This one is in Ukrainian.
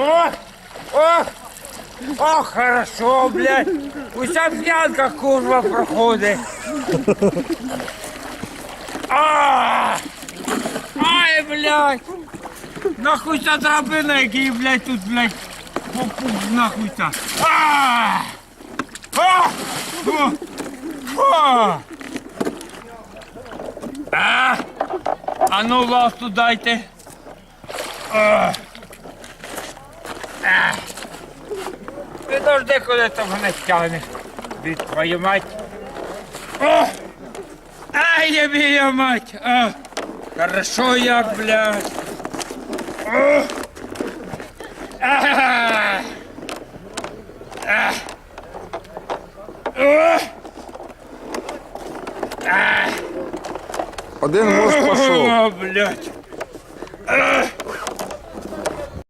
о, о, о, хорошо, блядь. Уся п'янка курва проходить. А, ай, блядь. Нахуй ця драбина, який, блядь, тут, блядь, попух, нахуй ця. А! А! О! А! А ну ласту дайте. А! А! Підожди, коли там мене тягне. Від твою мать. О! Ай, я бія мать! А! Хорошо як, блядь. О! А! А! О! Один мост пішов. О, блядь.